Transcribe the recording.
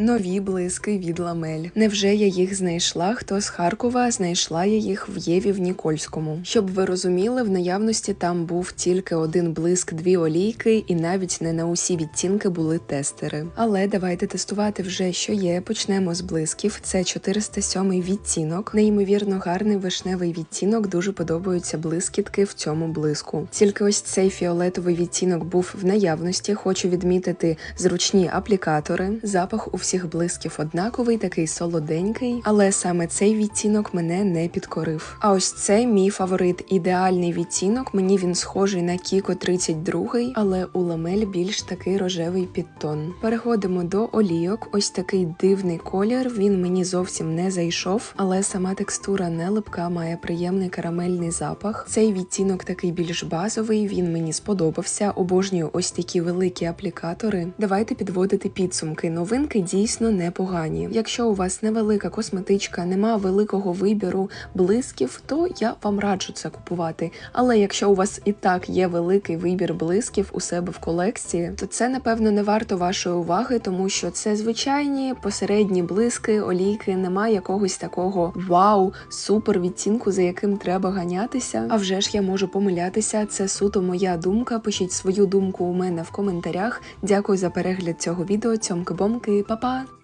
Нові блиски від ламель. Невже я їх знайшла? Хто з Харкова знайшла я їх в Єві в Нікольському? Щоб ви розуміли, в наявності там був тільки один блиск, дві олійки, і навіть не на усі відтінки були тестери. Але давайте тестувати вже, що є. Почнемо з блисків. Це 407 відтінок. Неймовірно гарний вишневий відтінок. Дуже подобаються блискітки в цьому блиску. Тільки ось цей фіолетовий відтінок був в наявності. Хочу відмітити зручні аплікатори. Запах у всіх блисків однаковий, такий солоденький, але саме цей відтінок мене не підкорив. А ось це мій фаворит, ідеальний відтінок. Мені він схожий на Кіко 32, але у ламель більш такий рожевий підтон. Переходимо до олійок. Ось такий дивний колір. Він мені зовсім не зайшов, але сама текстура не липка, має приємний карамельний запах. Цей відтінок такий більш базовий. Він мені сподобався. Обожнюю ось такі великі аплікатори. Давайте підводити підсумки. Новинки дійсно непогані. Якщо у вас невелика косметичка, нема великого вибіру блисків, то я вам раджу це купувати. Але якщо у вас і так є великий вибір блисків у себе в колекції, то це напевно не варто вашої уваги, тому що це звичайні посередні блиски, олійки, немає якогось такого вау, супер відтінку, за яким треба ганятися. А вже ж я можу помилятися. Це суто моя думка. Пишіть свою думку у мене в коментарях. Дякую за перегляд цього відео. Цьомки-бомки, па-па! But.